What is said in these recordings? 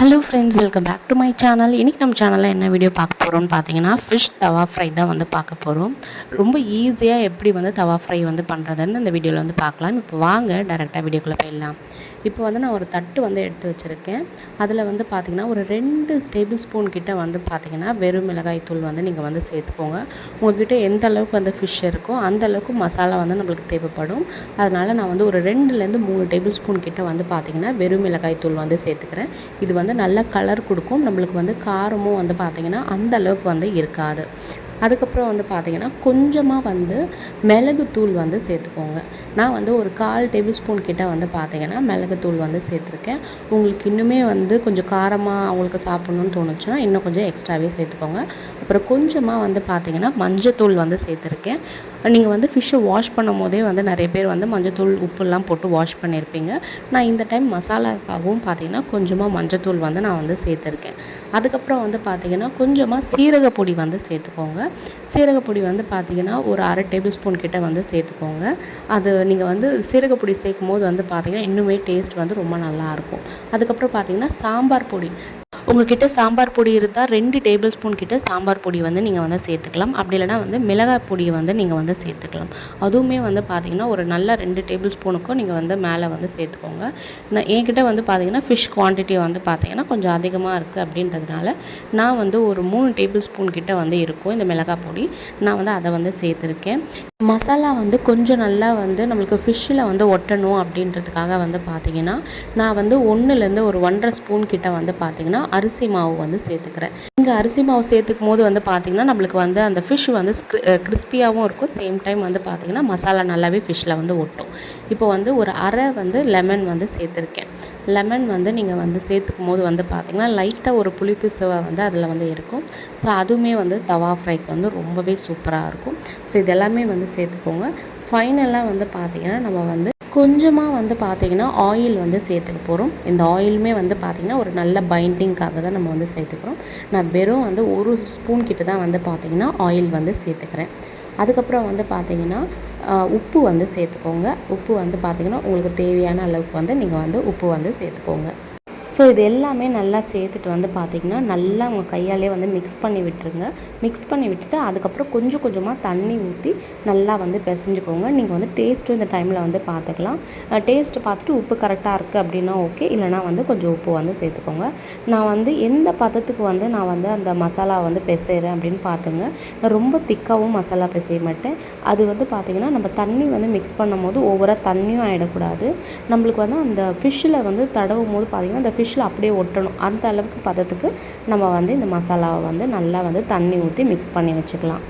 Hello friends welcome back to my channel இன்றைக்கி நம்ம சேனலில் என்ன வீடியோ பார்க்க போகிறோம்னு பார்த்தீங்கன்னா ஃபிஷ் தவா ஃப்ரை தான் வந்து பார்க்க போகிறோம் ரொம்ப ஈஸியாக எப்படி வந்து தவா ஃப்ரை வந்து பண்ணுறதுன்னு இந்த வீடியோவில் வந்து பார்க்கலாம். இப்போ வாங்க டேரெக்டாக வீடியோக்குள்ளே போயிடலாம். இப்போ வந்து நான் ஒரு தட்டு வந்து எடுத்து வச்சுருக்கேன். அதில் வந்து பார்த்திங்கன்னா ஒரு ரெண்டு டேபிள் ஸ்பூன் கிட்டே வந்து பார்த்திங்கன்னா வெறும் மிளகாய் தூள் வந்து நீங்கள் வந்து சேர்த்துக்கோங்க. உங்கள்கிட்ட எந்த அளவுக்கு வந்து ஃபிஷ் இருக்கோ அந்த அளவுக்கு மசாலா வந்து நம்மளுக்கு தேவைப்படும். அதனால் நான் வந்து ஒரு ரெண்டுலேருந்து மூணு டேபிள் ஸ்பூன் கிட்டே வந்து பார்த்திங்கன்னா வெறும் மிளகாய் தூள் வந்து சேர்த்துக்கிறேன். இது வந்து நல்ல கலர் கொடுக்கும். நம்மளுக்கு வந்து காரமும் வந்து பார்த்திங்கன்னா அந்த அளவுக்கு வந்து இருக்காது. அதுக்கப்புறம் வந்து பார்த்திங்கன்னா கொஞ்சமாக வந்து மிளகுத்தூள் வந்து சேர்த்துக்கோங்க. நான் வந்து ஒரு கால் டேபிள் ஸ்பூன் கிட்டே வந்து பார்த்திங்கன்னா மிளகுத்தூள் வந்து சேர்த்துருக்கேன். உங்களுக்கு இன்னுமே வந்து கொஞ்சம் காரமாக அவங்களுக்கு சாப்பிட்ணுன்னு தோணுச்சுன்னா இன்னும் கொஞ்சம் எக்ஸ்ட்ராவே சேர்த்துக்கோங்க. அப்புறம் கொஞ்சமாக வந்து பார்த்திங்கன்னா மஞ்சத்தூள் வந்து சேர்த்துருக்கேன். நீங்கள் வந்து ஃபிஷ்ஷை வாஷ் பண்ணும் போதே வந்து நிறைய பேர் வந்து மஞ்சத்தூள் உப்புலாம் போட்டு வாஷ் பண்ணியிருப்பீங்க. நான் இந்த டைம் மசாலாக்காகவும் பார்த்திங்கன்னா கொஞ்சமாக மஞ்சத்தூள் வந்து நான் வந்து சேர்த்துருக்கேன். அதுக்கப்புறம் வந்து பார்த்திங்கன்னா கொஞ்சமாக சீரக பொடி வந்து சேர்த்துக்கோங்க. சீரகப்பொடி வந்து பார்த்திங்கன்னா ஒரு அரை டேபிள் ஸ்பூன் கிட்ட வந்து சேர்த்துக்கோங்க. அது நீங்கள் வந்து சீரகப்பொடி சேர்க்கும் போது வந்து பார்த்திங்கன்னா இன்னுமே டேஸ்ட் வந்து ரொம்ப நல்லாயிருக்கும் அதுக்கப்புறம் பார்த்திங்கன்னா சாம்பார் பொடி. உங்ககிட்ட சாம்பார் பொடி இருந்தால் ரெண்டு டேபிள் ஸ்பூன் கிட்ட சாம்பார் பொடி வந்து நீங்கள் வந்து சேர்த்துக்கலாம். அப்படி இல்லைனா வந்து மிளகாய் பொடியை வந்து நீங்கள் வந்து சேர்த்துக்கலாம். அதுவுமே வந்து பார்த்திங்கன்னா ஒரு நல்ல ரெண்டு டேபிள் ஸ்பூனுக்கும் நீங்கள் வந்து மேலே வந்து சேர்த்துக்கோங்க. நான் என்கிட்ட வந்து பார்த்திங்கன்னா ஃபிஷ் குவான்டிட்டி வந்து பார்த்திங்கன்னா கொஞ்சம் அதிகமாக இருக்குது அப்படின்றதுனால நான் வந்து ஒரு மூணு டேபிள் ஸ்பூன் கிட்ட வந்து இருக்கும் இந்த மிளகாய் பொடி. நான் வந்து அதை வந்து சேர்த்துருக்கேன். மசாலா வந்து கொஞ்சம் நல்லா வந்து நம்மளுக்கு ஃபிஷ்ஷில் வந்து ஒட்டணும் அப்படின்றதுக்காக வந்து பார்த்திங்கன்னா நான் வந்து ஒன்றுலேருந்து ஒரு ஒன்றரை ஸ்பூன் கிட்ட வந்து பார்த்திங்கன்னா அரிசி மாவு வந்து சேர்த்துக்கிறேன். இங்கே அரிசி மாவு சேர்த்துக்கும் போது வந்து பார்த்திங்கன்னா நம்மளுக்கு வந்து அந்த ஃபிஷ் வந்து கிறிஸ்பியாகவும் இருக்கும். சேம் டைம் வந்து பார்த்திங்கன்னா மசாலா நல்லாவே ஃபிஷ்ஷில் வந்து ஒட்டும். இப்போ வந்து ஒரு அரை வந்து லெமன் வந்து சேர்த்துருக்கேன். லெமன் வந்து நீங்கள் வந்து சேர்த்துக்கும் போது வந்து பார்த்திங்கன்னா லைட்டாக ஒரு புளிப்பு சுவை வந்து அதில் வந்து இருக்கும். ஸோ அதுவுமே வந்து தவா ஃப்ரைக்கு வந்து ரொம்பவே சூப்பராக இருக்கும். ஸோ இதெல்லாமே வந்து சேர்த்துக்கோங்க. ஃபைனலாக வந்து பார்த்திங்கன்னா நம்ம வந்து கொஞ்சமாக வந்து பார்த்திங்கன்னா ஆயில் வந்து சேர்த்துக்க போகிறோம் இந்த ஆயிலுமே வந்து பார்த்திங்கன்னா ஒரு நல்ல பைண்டிங்காக தான் நம்ம வந்து சேர்த்துக்கிறோம். நான் வெறும் வந்து ஒரு ஸ்பூன் கிட்ட தான் வந்து பார்த்திங்கன்னா ஆயில் வந்து சேர்த்துக்கிறேன். அதுக்கப்புறம் வந்து பார்த்திங்கன்னா உப்பு வந்து சேர்த்துக்கோங்க. உப்பு வந்து பார்த்திங்கன்னா உங்களுக்கு தேவையான அளவுக்கு வந்து நீங்கள் வந்து உப்பு வந்து சேர்த்துக்கோங்க. ஸோ இது எல்லாமே நல்லா சேர்த்துட்டு வந்து பார்த்திங்கன்னா நல்லா உங்கள் கையாலே வந்து மிக்ஸ் பண்ணி விட்டுருங்க. மிக்ஸ் பண்ணி விட்டுட்டு அதுக்கப்புறம் கொஞ்சம் கொஞ்சமாக தண்ணி ஊற்றி நல்லா வந்து பிசைஞ்சுக்கோங்க. நீங்கள் வந்து டேஸ்ட்டும் இந்த டைமில் வந்து பார்த்துக்கலாம் டேஸ்ட்டு பார்த்துட்டு உப்பு கரெக்டாக இருக்குது அப்படின்னா ஓகே இல்லைனா வந்து கொஞ்சம் உப்பு வந்து சேர்த்துக்கோங்க. நான் வந்து எந்த பதத்துக்கு வந்து நான் வந்து அந்த மசாலா வந்து பிசைகிறேன் அப்படின்னு பார்த்துங்க நான் ரொம்ப திக்காகவும் மசாலா பிசைய மாட்டேன். அது வந்து பார்த்திங்கன்னா நம்ம தண்ணி வந்து மிக்ஸ் பண்ணும் போது ஓவராக தண்ணியும் ஆகிடக்கூடாது நம்மளுக்கு வந்து அந்த ஃபிஷ்ஷில் வந்து தடவும் போது பார்த்திங்கன்னா அந்த ஃபிஷ் ஃபிஷ்ஷில் அப்படியே ஒட்டணும். அந்த அளவுக்கு பதத்துக்கு நம்ம வந்து இந்த மசாலாவை வந்து நல்லா வந்து தண்ணி ஊற்றி மிக்ஸ் பண்ணி வச்சுக்கலாம்.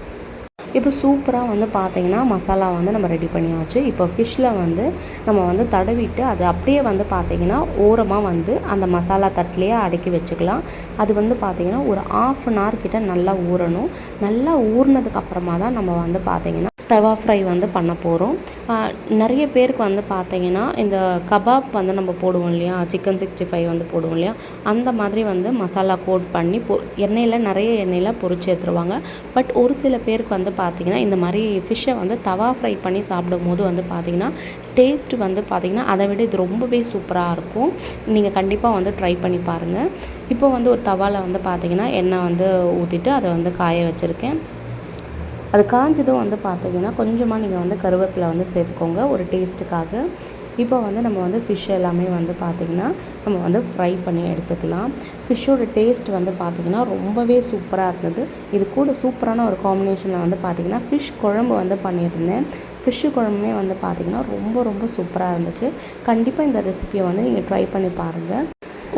இப்போ சூப்பராக வந்து பார்த்திங்கன்னா மசாலா வந்து நம்ம ரெடி பண்ணியாச்சு. இப்போ ஃபிஷ்ஷில் வந்து நம்ம வந்து தடவிட்டு அது அப்படியே வந்து பார்த்திங்கன்னா ஓரமாக வந்து அந்த மசாலா தட்டிலேயே அடக்கி வச்சுக்கலாம். அது வந்து பார்த்திங்கன்னா ஒரு ஆஃப் அன் ஹவர் கிட்ட நல்லா ஊறணும். நல்லா ஊறினதுக்கு அப்புறமா தான் நம்ம வந்து பார்த்திங்கன்னா தவா ஃப்ரை வந்து பண்ண போகிறோம் நிறைய பேருக்கு வந்து பார்த்தீங்கன்னா இந்த கபாப் வந்து நம்ம போடுவோம் இல்லையா? சிக்கன் சிக்ஸ்டி ஃபைவ் வந்து போடுவோம் இல்லையா? அந்த மாதிரி வந்து மசாலா கோட் பண்ணி பொ எண்ணெயில் நிறைய எண்ணெயில் பொறிச்சு எடுத்துருவாங்க. பட் ஒரு சில பேருக்கு வந்து பார்த்திங்கன்னா இந்த மாதிரி ஃபிஷ்ஷை வந்து தவா ஃப்ரை பண்ணி சாப்பிடும் போது வந்து பார்த்திங்கன்னா டேஸ்ட் வந்து பார்த்திங்கன்னா அதை விட இது ரொம்பவே சூப்பராக இருக்கும். நீங்கள் கண்டிப்பாக வந்து ட்ரை பண்ணி பாருங்கள் இப்போ வந்து ஒரு தவாவில் வந்து பார்த்திங்கன்னா எண்ணெய் வந்து ஊற்றிட்டு அதை வந்து காய வச்சுருக்கேன். அது காஞ்சதும் வந்து பார்த்தீங்கன்னா கொஞ்சமாக நீங்கள் வந்து கருவேப்பிலை வந்து சேர்த்துக்கோங்க ஒரு டேஸ்ட்டுக்காக இப்போ வந்து நம்ம வந்து ஃபிஷ் எல்லாமே வந்து பார்த்திங்கன்னா நம்ம வந்து ஃப்ரை பண்ணி எடுத்துக்கலாம். ஃபிஷ்ஷோட டேஸ்ட் வந்து பார்த்திங்கன்னா ரொம்பவே சூப்பராக இருந்தது. இது கூட சூப்பரான ஒரு காம்பினேஷனில் வந்து பார்த்திங்கன்னா ஃபிஷ் குழம்பு வந்து பண்ணியிருந்தேன். ஃபிஷ்ஷு குழம்புமே வந்து பார்த்திங்கன்னா ரொம்ப ரொம்ப சூப்பராக இருந்துச்சு. கண்டிப்பாக இந்த ரெசிபியை வந்து நீங்கள் ட்ரை பண்ணி பாருங்கள்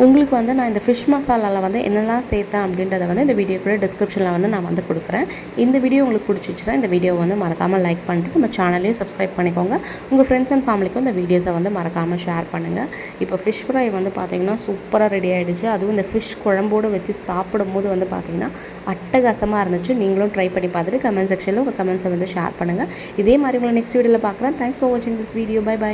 உங்களுக்கு வந்து நான் இந்த ஃபிஷ் மசாலாவில் வந்து என்னெல்லாம் சேர்த்தேன் அப்படின்றத வந்து இந்த வீடியோ கூட டிஸ்கிரிப்ஷனில் வந்து நான் வந்து கொடுக்குறேன். இந்த வீடியோ உங்களுக்கு பிடிச்சிச்சுன்னா இந்த வீடியோ வந்து மறக்காமல் லைக் பண்ணிட்டு நம்ம சேனலையும் சப்ஸ்கிரைப் பண்ணிக்கோங்க. உங்கள் ஃப்ரெண்ட்ஸ் அண்ட் ஃபேமிலிக்கும் இந்த வீடியோஸை வந்து மறக்காமல் ஷேர் பண்ணுங்கள் இப்போ ஃபிஷ் ஃப்ரை வந்து பார்த்திங்கன்னா சூப்பராக ரெடி ஆகிடுச்சு அதுவும் இந்த ஃபிஷ் குழம்போடு வச்சு சாப்பிடும்போது வந்து பார்த்திங்கன்னா அட்டகாசமாக இருந்துச்சு. நீங்களும் ட்ரை பண்ணி பார்த்துட்டு கமெண்ட் செக்ஷனில் உங்கள் கமெண்ட்ஸை வந்து ஷேர் பண்ணுங்கள் இதே மாதிரி உங்களை நெக்ஸ்ட் வீடியோவில் பார்க்குறேன். தேங்க்ஸ் ஃபார் வாட்சிங் திஸ் வீடியோ பை பை